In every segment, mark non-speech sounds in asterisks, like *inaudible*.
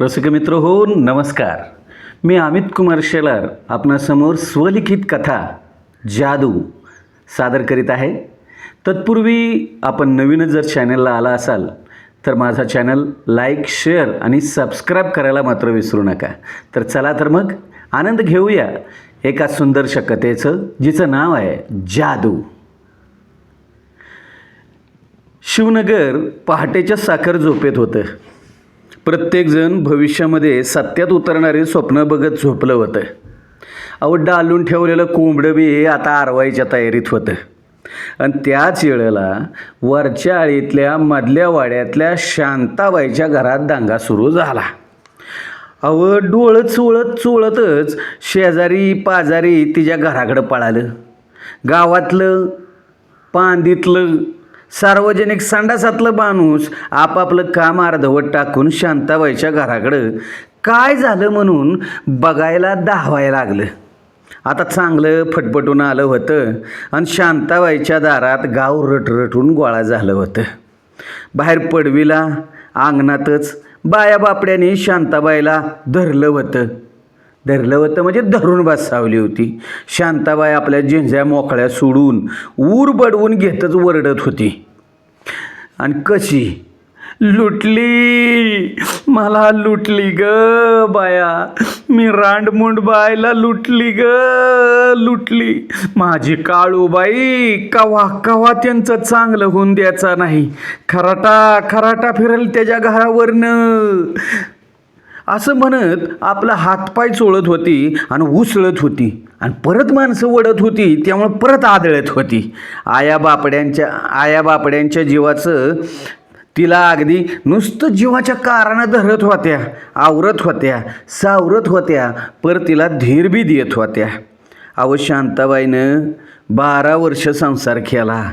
रसिक मित्र हो नमस्कार. मी अमित कुमार शेलार आपणासमोर स्वलिखित कथा जादू सादर करीत आहे. तत्पूर्वी आपण नवीनच जर चॅनलला आला असाल तर माझा चॅनल लाईक शेअर आणि सबस्क्राईब करायला मात्र विसरू नका. तर चला तर मग आनंद घेऊया एका सुंदरशा कथेचं जिचं नाव आहे जादू. शिवनगर पहाटेच्या साखर झोपेत होतं. प्रत्येकजण भविष्यामध्ये सत्यात उतरणारे स्वप्न बघत झोपलं होतं. अहो डालून ठेवलेलं कोंबडं बी आता आरवायच्या तयारीत होतं. आणि त्याच वेळेला वरच्या आळीतल्या मधल्या वाड्यातल्या शांताबाईच्या घरात दांगा सुरू झाला. अहो डोळत चोळत चोळतच शेजारी पाजारी तिच्या घराकडं पळालं. गावातलं पांदीतलं सार्वजनिक संडासातलं माणूस आपापलं काम अर्धवट टाकून शांताबाईच्या घराकडं काय झालं म्हणून बघायला धावायला लागलं. आता चांगलं फटफटून आलं होतं आणि शांताबाईच्या दारात गाव रटरटून गोळा झालं होतं. बाहेर पडवीला अंगणातच बाया बापड्याने शांताबाईला धरलं होतं. धरलं होतं म्हणजे धरून बसावली होती. शांताबाई आपल्या झिंझ्या मोकळ्या सोडून ऊर बडवून घेतच वरडत होती. आणि कशी? लुटली. मला लुटली ग बाया. मी रांडमुंड बायला लुटली ग लुटली. माझी काळूबाई कवा कवा त्यांचं चांगलं होऊन द्यायचा नाही. खराटा खराटा फिरेल त्याच्या घरावरनं. असं म्हणत आपला हातपाय चोळत होती आणि उसळत होती. आणि परत माणसं वडत होती त्यामुळं परत आदळत होती. आया बापड्यांच्या आया बापड्यांच्या जीवाचं तिला अगदी नुसतं जीवाच्या कारानं धरत होत्या आवरत होत्या सावरत होत्या पर तिला धीर बी देत होत्या. अव शांताबाईनं बारा वर्ष संसार केला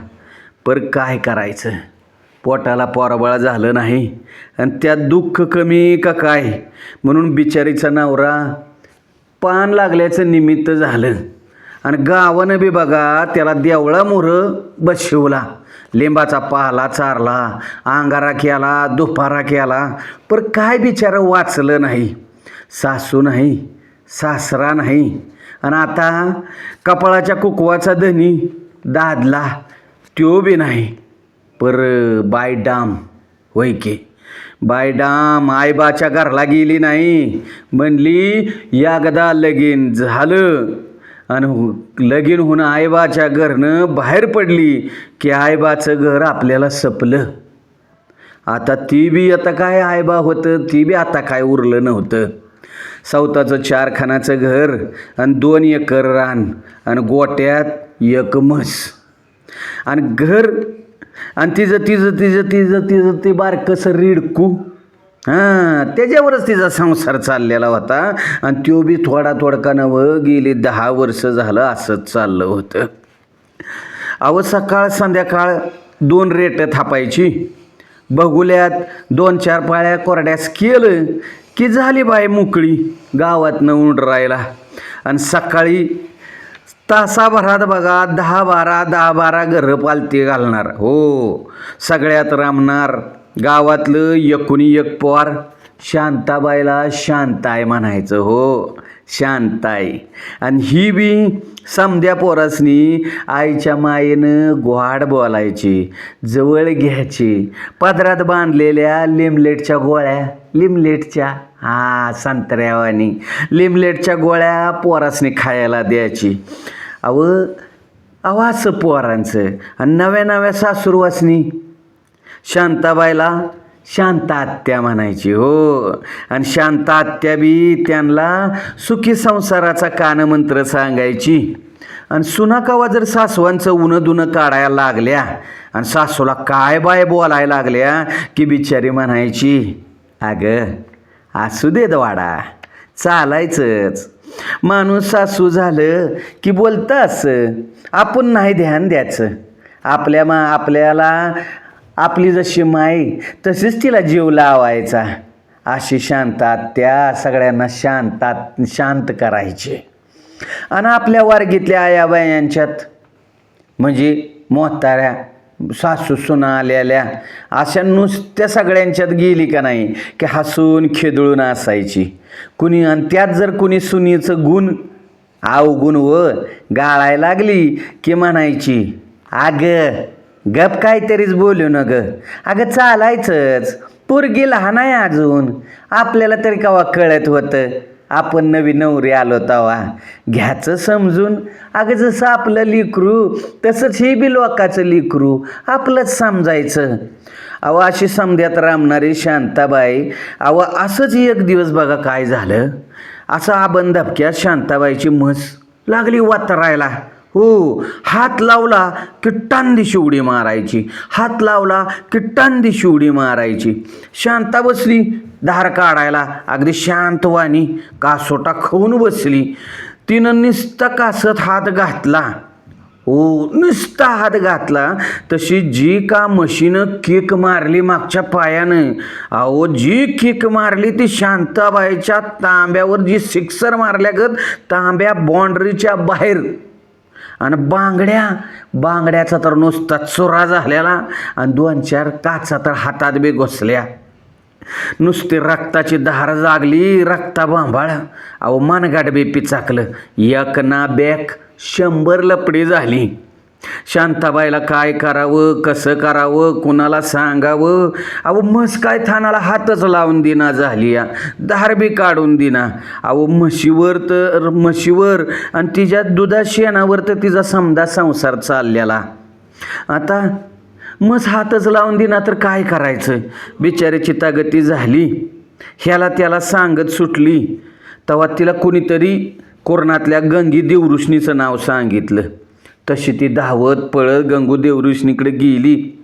पर काय करायचं? पोटाला पोराबळा झालं नाही आणि त्यात दुःख कमी का काय? म्हणून बिचारीचा नवरा पान लागल्याचं निमित्त झालं. आणि गावानं बी बघा त्याला देवळा मोरं बसवला. लिंबाचा पाला चारला अंगारा केला दुपारा केला. पर काय बिचारं वाचलं नाही. सासू नाही सासरा नाही. आणि आता कपाळाच्या कुकवाचा धनी दादला त्यो बी नाही. पर बाय डाम वैके बायडाम बाय आईबाच्या घरला गेली नाही. म्हणली यागदा लगीन झालं. आणि लगीन होऊन आईबाच्या घरनं बाहेर पडली की आईबाचं घर आपल्याला सपलं. आता ती बी आता काय आयबा होतं? ती बी आता काय उरलं नव्हतं. सौताचं चार खानाचं घर आणि दोन एकर रान आणि गोट्यात एक म्हस. आणि घर आणि तिचं तिचं तिचं तिचं तिचं ती बारकसं रिडकू? हां त्याच्यावरच तिचा संसार चाललेला होता. आणि तो बी थोडा थोडका नवं गेली दहा वर्ष झालं असंच चाललं होतं. अहो सकाळ संध्याकाळ दोन रेट थापायची. बघुल्यात दोन चार पाळ्या कोरड्यास केलं की झाली बाय मोकळी गावातनं उंड राहिला आणि सकाळी तासाभरात बघा दहा बारा दहा बारा घरं पालती घालणार. हो सगळ्यात रामणार गावातलं एकूणी एक पोर शांताबाईला शांताय म्हणायचं हो शांताय. आणि ही बी समद्या पोरासनी आईच्या मायेनं गोहाड बोलायची जवळ घ्यायची. पदरात बांधलेल्या लिमलेटच्या गोळ्या लिमलेटच्या हा संत्र्यावानी. लिमलेटच्या गोळ्या पोरासनी खायला द्यायची. अव आवास असं पोरांचं. आणि नव्या नव्या सासूरवासनी. शांताबाईला शांत आत्या म्हणायची हो. आणि शांत आत्या बी त्यांना सुखी संसाराचा कानमंत्र सांगायची. आणि सुनाकावा जर सासवांचं उनं दुनं काढायला लागल्या आणि सासूला काय बाय बोलायला लागल्या की बिचारी म्हणायची अगं असू दे वाडा चालायचंच. माणूस सासू झालं की बोलतं असं. आपण नाही ध्यान द्यायचं. आपल्या मा आपल्याला आपली जशी माई तशीच तिला जीव लावायचा. अशी शांतात त्या सगळ्यांना शांतात शांत करायचे. आणि आपल्या वर्गीतल्या आयाबायांच्यात म्हणजे मोताऱ्या सासू सुना आलेल्या अशा नुसत्या सगळ्यांच्यात गेली का नाही? की हसून खेदळून असायची. कुणी आणि त्यात जर कुणी सुनीचं गुण अवगुण व गाळायला लागली की म्हणायची अग गप काहीतरीच बोलू न ग अगं चालायचंच. पोरगी लहान आहे अजून. आपल्याला तरी कवा कळत होतं? आपण नवीन नवरी आलो तवा. घ्यायचं समजून अगं जसं आपलं लिकरू तसंच हे बी लोकाचं लिकरू आपलंच समजायचं. अहो अशी समध्यात रामणारी शांताबाई अहो असंच एक दिवस बघा काय झालं. असं आबन धपक्यात शांताबाईची म्हस लागली वातरायला. हो. हात लावला की दिशी उडी मारायची. हात लावला की दिशी उडी मारायची. शांता बसली धार काढायला. अगदी शांतवाणी कासोटा खाऊन बसली. तिनं निस्ता कासत हात घातला. हो नुसता हात घातला. तशी जी का मशीनं किक मारली मागच्या पायानं. अहो जी किक मारली ती शांताबाईच्या तांब्यावर जी सिक्सर मारल्यागत तांब्या बाँड्रीच्या बाहेर. आणि बांगड्या बांगड्याचा तर नुसता चोरा झालेला आणि दोन चार काचा तर हातात बी घुसल्या. नुसती रक्ताची धार जागली रक्ता बांबाळ अहो मानगाड बी पिचाकलं. एक ना बॅक शंभर लपडी झाली. शांताबाईला काय करावं कसं करावं कुणाला सांगावं? अहो म्हस काय थानाला हातच लावून दिना झाली या धारबी काढून दिना. अहो म्हशीवर तर म्हशीवर आणि तिच्या दुधा शेणावर तर तिचा समदा संसार चाललेला. आता मस हातच लावून दिना तर काय करायचं? बिचाऱ्याची तागती झाली. ह्याला त्याला सांगत सुटली. तेव्हा तिला कुणीतरी कोरणातल्या गंगी देवऋषणीचं नाव सांगितलं. तशी ती धावत पळत गंगू देवऋषणीकडे गेली.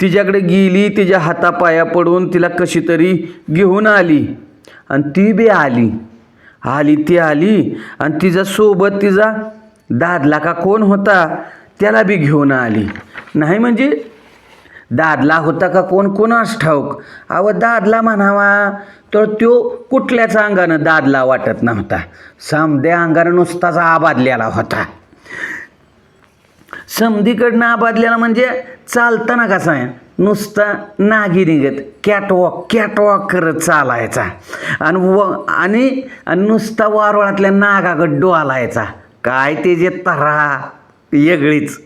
तिच्याकडे गेली तिच्या हातापाया पडून तिला कशी तरी घेऊन आली. आणि ती बी आली. आली ती आली आणि तिचा सोबत तिचा दादला का कोण होता त्याला बी घेऊन आली. नाही म्हणजे दादला होता का कोण कोणास ठाऊक? अव दादला म्हणावा तर तो कुठल्याच अंगानं दादला वाटत नव्हता. समद्या अंगानं नुसताच आबादलेला होता. समधीकडनं आबादलेला म्हणजे चालताना कसा आहे? नुसता नागी निघत. कॅटवॉक कॅटवॉक करत चालायचा. आणि व आणि आणि नुसता वारवळातल्या नागाकडं डोलायचा. काय ते जे तरा वेगळीच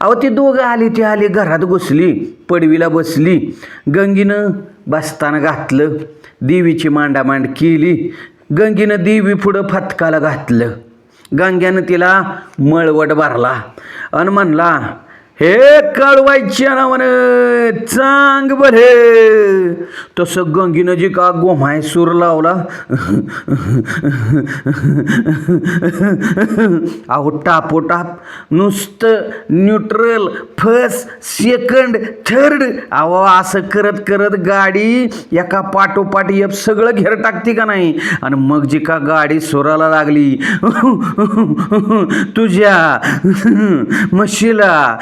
अहो ती दोघं आली ती आली घरात घुसली पडवीला बसली. गंगीनं बसताना घातलं. देवीची मांडामांड केली. गंगीनं देवी पुढं फतकाला घातलं. गांग्यानं तिला मळवट भरला. आणि म्हणला हे कळवायच्या नावानं चांग बरे. तसं गंगीनं जी का गोमाय सूर लावला. अहो टापोटाप नुसतं न्यूट्रल फर्स्ट सेकंड थर्ड. अहो असं करत करत गाडी एका पाठोपाठ एक सगळं घेर टाकते का नाही? आणि मग जी का गाडी सुराला लागली. *laughs* तुझ्या म्हशीला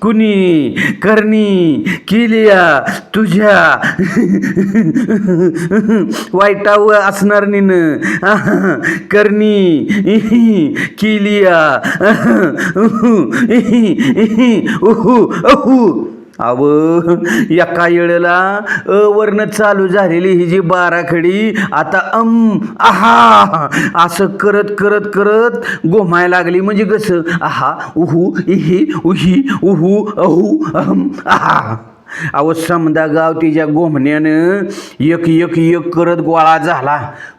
कुणी करणी केलिया तुझ्या वाईटाव असणार निन. करणी केलिया. ओहू ओहू अव एका वेळेला अवर्ण चालू झालेली ही जी बाराखडी आता अम आहा असं करत करत करत गोमाय लागली म्हणजे कसं? आहा उहू इही उही उहू अहू अहम आहा. अहो समदा गाव तिच्या गोमण्यानं एक एक एक करत गोळा झाला.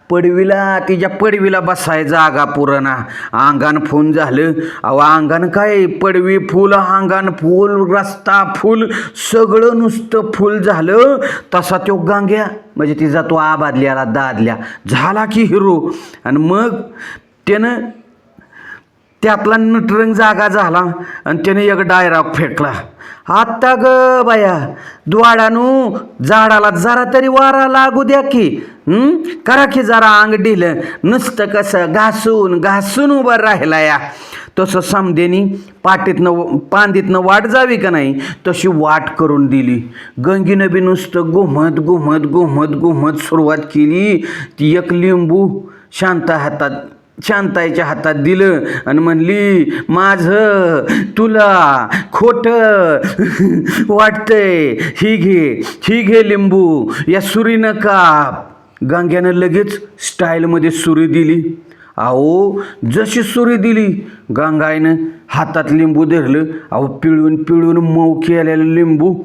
पडवीला तिच्या पडवीला बसाय जागा पुरणा. अंगण फूल झालं. अहो अंगण काय? पडवी फुल अंगण फुल रस्ता फुल सगळं नुसतं फुल झालं. तसा तो गांग्या. म्हणजे तिचा तो आबादल्याला दादल्या. झाला की हिरो. आणि मग त्यानं त्यातला नटरंग जागा झाला आणि त्याने एक डायरा फेकला. आत्ता ग बाया द्वाडानू झाडाला जरा तरी वारा लागू द्या की करा की जरा अंग ढिलं नुसतं कसं घासून घासून उभं राहिला या तसं समदेनी पाटीतनं पांदीतनं वाट जावी का नाही? तशी वाट करून दिली. गंगीनं बी नुसतं घुमत घुमत घुमत घुमत सुरुवात केली. ती एक लिंबू शांत हातात शांताईच्या हातात दिलं आणि म्हणली माझं तुला खोट वाटतंय. ही घे ही घे लिंबू. या सुरीनं काप गांग्यानं लगेच स्टाईलमध्ये सुरी दिली. अहो जशी सुरी दिली. गांगाईनं हातात लिंबू धरलं. अहो पिळून पिळून मऊ केलेलं लिंबू.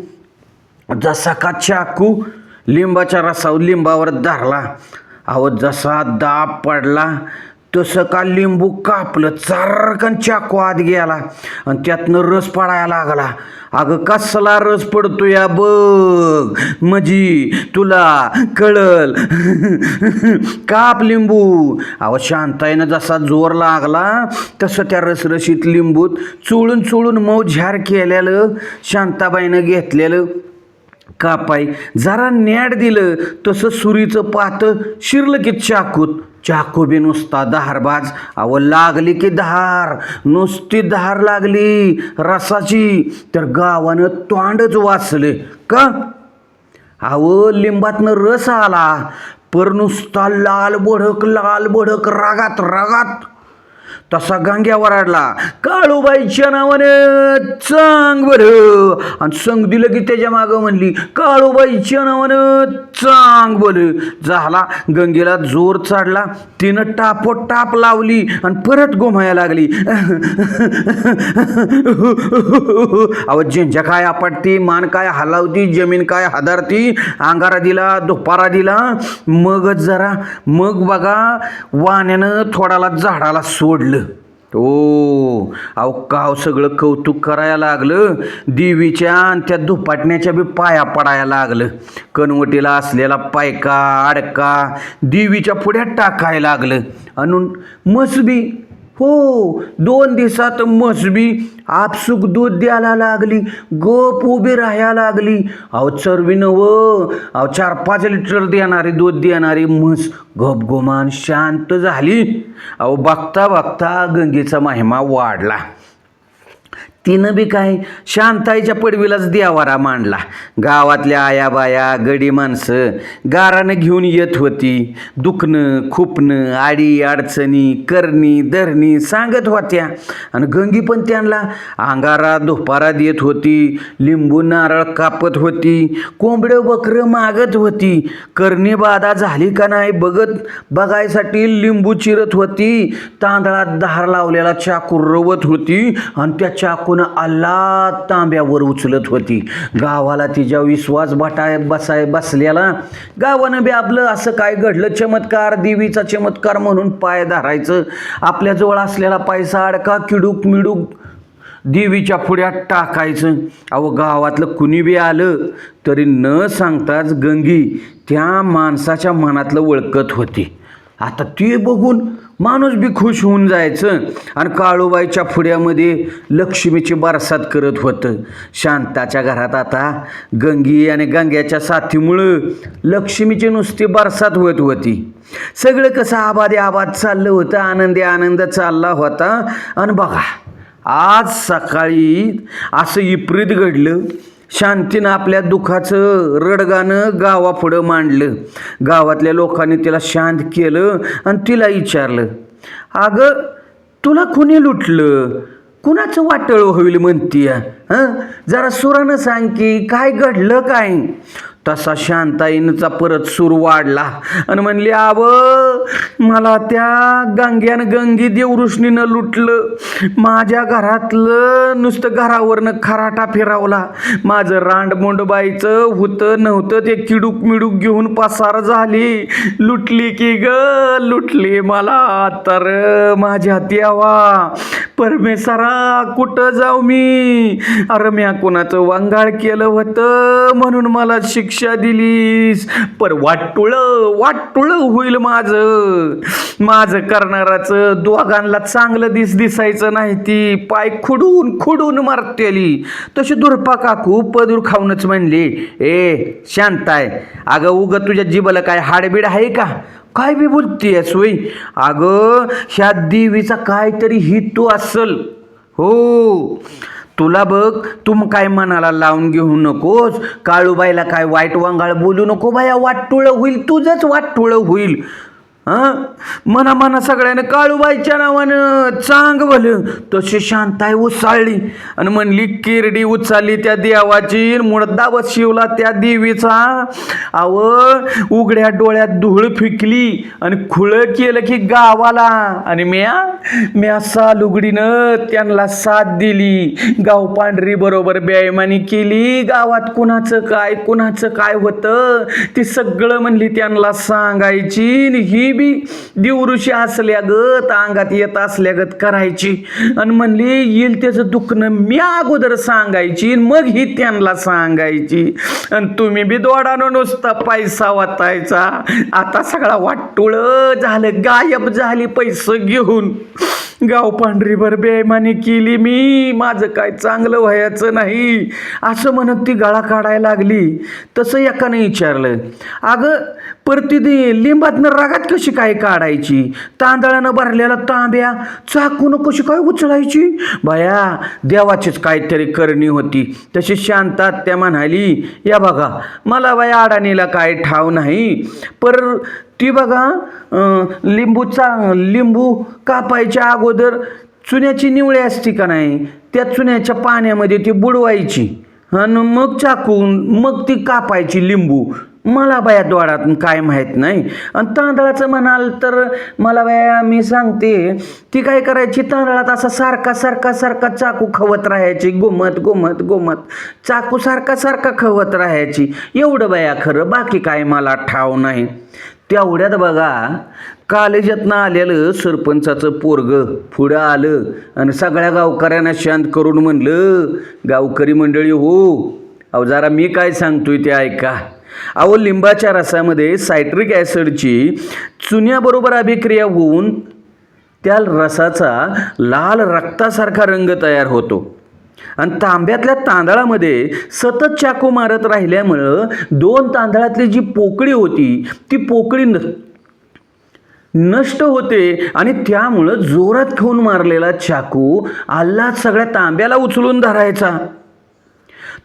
जसा का चाकू लिंबाच्या रसावर लिंबावर धरला. अहो जसा दाब पडला तसं का लिंबू कापलं चारकन चाकू आत गेला आणि त्यातनं रस पडायला लागला. अगं कसला रस पडतो या बघ. मजी तुला कळल. *laughs* काप लिंबू. अहो शांताईनं जसा जोर लागला तसं त्या रसरशीत लिंबूत चोळून चोळून मऊ झार केलेलं शांताबाईनं घेतलेलं कापाय जरा नॅट दिलं तसं सुरीचं पातं शिरलं की चाकूत. चाकू बी नुसता दहारबाज अहो लागली की धार. नुसती धार लागली रसाची. तर गावानं तोंडच वाचले. का? अहो लिंबातनं रस आला. पर नुसता लाल बडक लाल बडक रागात रागात. तसा गांग्या वराडला. काळूबाईच्या नावाने चांग बरं. आणि संग दिलं की त्याच्या मागं म्हणली काळूबाईच्या नावानं चांग बरं. झाला. गंगेला जोर चढला. तिनं टापो टाप लावली आणि परत गोमाया लागली. अहो झेंझ्या काय आपटती? मान काय हलावती? जमीन काय हदारती? अंगारा दिला दुपारा दिला? मगच जरा. मग बघा वाण्यानं थोडाला झाडाला सोड पडलं ओ अहो काव सगळं कौतुक करायला लागलं. देवीच्या आणि त्या दुपाटण्याच्या बी पाया पडायला लागलं. कनवटीला असलेला पायका अडका देवीच्या पुढ्यात टाकायला लागलं. आणून मसबी हो दोन दिवसात मसबी आपसुक दूध द्यायला लागली गप उभी राहायला लागली. अहो चरबी नव अहो चार पाच लिटर देणारी दूध देणारी म्हस गप गोमान शांत झाली. अहो बघता बघता गंगेचा महिमा वाढला. तिनं बी काय शांताईच्या पडवीलाच देवारा मांडला. गावातल्या आयाबाया गडी माणसं गारानं घेऊन येत होती. दुखणं खुपणं आडी अडचणी करणी धरणी सांगत होत्या. आणि गंगी पण त्यांना अंगारा दुपारा देत होती. लिंबू नारळ कापत होती. कोंबडं बकरं मागत होती. करणी बाधा झाली का नाही बघत बघायसाठी लिंबू चिरत होती. तांदळात धार लावलेला चाकू रवत होती. आणि त्या चाकून आल्ला तांब्यावर उचलत होती. गावाला तिच्या विश्वास बटाय बसाय बसलेला गावानं बी आपलं असं काय घडलं? चमत्कार देवीचा चमत्कार म्हणून पाय धरायचं. आपल्याजवळ असलेला पैसा अडका किडूक मिडूक देवीच्या पुढ्यात टाकायचं. अहो गावातलं कुणी बी आलं तरी न सांगताच गंगी त्या माणसाच्या मनातलं ओळखत होती. आता ते बघून माणूस बी खुश होऊन जायचं. आणि काळूबाईच्या फुड्यामध्ये लक्ष्मीची बरसात करत होतं. शांताच्या घरात आता गंगी आणि गंग्याच्या साथीमुळं लक्ष्मीची नुसती बरसात होत होती. सगळं कसं आबादे आबाद चाललं होतं आनंदी आनंद चालला होता. आणि बघा आज सकाळी असं विपरीत घडलं. शांतीनं आपल्या दुःखाचं रडगाणं गावापुढं मांडलं. गावातल्या लोकांनी तिला शांत केलं आणि तिला विचारलं अगं तुला कुणी लुटलं? कुणाचं वाटळ होईल म्हणतीय? हं? जरा सुरानं सांग की काय घडलं काय? तसा शांताईनचा परत सूर वाढला आणि म्हणली आव मला त्या गंग्यानं गंगी देवऋषणीनं लुटलं. माझ्या घरातलं नुसतं घरावरनं खराटा फिरावला. माझं रांडमोंडबाईचं होतं नव्हतं ते किडूक मिडूक घेऊन पसार झाली. लुटली की ग लुटली मला. तर माझ्या देवा परमेश्वरा कुठं जाऊ मी? अरे म्या कोणाचं वांगाळ केलं होतं म्हणून मला शिक्षा दिलीस. पर वाटुळं वाटुळं होईल माझं. माझं करणाराचं दोघांना चांगलं दिस दिसायचं नाही ती. पाय खुडून खुडून मारतेली. तशी दुर्पा काकू पदूर खाऊनच म्हणली ए आहे अगं उगं तुझ्या जिबाला काय हाडबीड आहे का? काय बी बोलतीय सोय अगं ह्या देवीचा काहीतरी हितू असल. हो. तुला बघ तुम काय मनाला लावून घेऊ नकोस. काळूबाईला काय वाईट वांगाळ बोलू नको बाया वाटटुळं होईल तुझंच वाटटुळं होईल. हा? मना मना सगळ्यानं काळूबाईच्या नावानं चांग भलं तशी शांताई उचाळली आणि म्हणली किरडी उचलली त्या देवाची. मुळदावत शिवला त्या देवीचा. आव उघड्या डोळ्यात धूळ फिकली. आणि खुळं केलं की गावाला. आणि म्या म्या सालुगडीनं त्यांना साथ दिली. गाव पांढरी बरोबर बेईमानी केली. गावात कुणाचं काय कुणाचं काय होतं ती सगळं म्हणली त्यांना सांगायची. ही बी दिवृषी असल्यागत अंगात येत असल्यागत करायची. आणि म्हणली येईल त्याचं दुखणं मी अगोदर सांगायची आणि मग ही त्यांना सांगायची. आणि तुम्ही बी दोडानं नुसता पैसा वाटायचा आता सगळा वाटुळ झालं गायब झाली पैसे घेऊन. गाव पांढरीभर बेमानी केली मी माझं काय चांगलं व्हायचं नाही. असं म्हणत ती गळा काढायला लागली. तसं एकाने विचारलं अगं परती ती लिंबातनं रागात कशी काय काढायची? तांदळानं भरलेला तांब्या चाकून कशी काय उचलायची? बाया देवाचीच काहीतरी करणी होती. तशी शांतात त्या म्हणाली या बघा मला बाया अडाणीला काय ठाव नाही. पर ती बघा लिंबूचा लिंबू कापायच्या अगोदर चुन्याची निवळी असती का नाही? त्या चुन्याच्या पाण्यामध्ये ती बुडवायची. आणि मग चाकून मग ती कापायची लिंबू. मला बाया दोडात काय माहीत नाही. आणि तांदळाचं म्हणाल तर मला बाया मी सांगते ती काय करायची? तांदळात असा सारखा सारखा सारखा चाकू खवत राहायची. गोमत गोमत गोमत. चाकू सारखा सारखा खवत राहायची. एवढं बाया खरं बाकी काय मला ठाव नाही. तेवढ्यात बघा कॉलेजातनं आलेलं सरपंचाचं पोरग पुढं आलं आणि सगळ्या गावकऱ्यांना शांत करून म्हणलं गावकरी मंडळी हो अहो जरा मी काय सांगतोय ते ऐका. अहो लिंबाच्या रसामध्ये सायट्रिक ॲसिडची चुन्याबरोबर अभिक्रिया होऊन त्या रसाचा लाल रक्तासारखा रंग तयार होतो. आणि तांब्यातल्या तांदळामध्ये सतत चाकू मारत राहिल्यामुळं दोन तांदळातली जी पोकळी होती ती पोकळी न नष्ट होते आणि त्यामुळं जोरात घेऊन मारलेला चाकू आल्हाद सगळ्या तांब्याला उचलून धरायचा.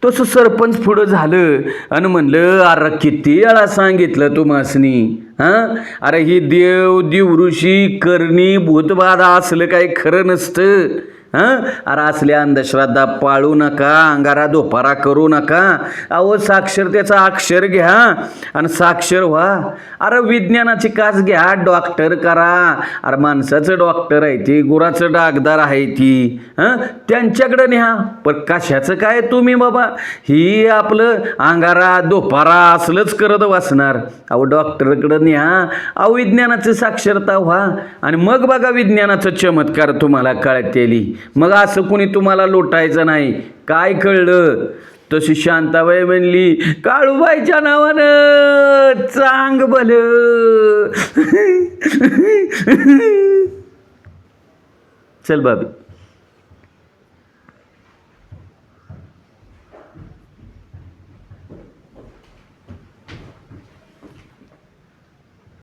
तसं सरपंच पुढं झालं. आणि म्हणलं अरे किती वेळा सांगितलं तू मासनी हां? अरे ही देव दिव ऋषी करणी भूतबाधा असलं काही खरं नसतं. हां? अरे असल्या अंधश्रद्धा पाळू नका अंगारा दोपारा करू नका. अहो साक्षरतेचा अक्षर घ्या आणि साक्षर व्हा. अरे विज्ञानाची कास घ्या डॉक्टर करा. अरे माणसाचं डॉक्टर आहे ती गुराचं डागदार आहे ती. हां? त्यांच्याकडं न्या. पण कशाचं काय तुम्ही बाबा? ही आपलं अंगारा दोपारा असलंच करत वाचणार अहो डॉक्टरकडं न्या. अहो विज्ञानाची साक्षरता व्हा. आणि मग बघा विज्ञानाचं चमत्कार तुम्हाला कळतेली. मग असं कुणी तुम्हाला लोटायचं नाही. काय कळलं? तशी शांताबाई म्हणली काळूबाईच्या नावानं चांग भल *laughs* चल बाबी.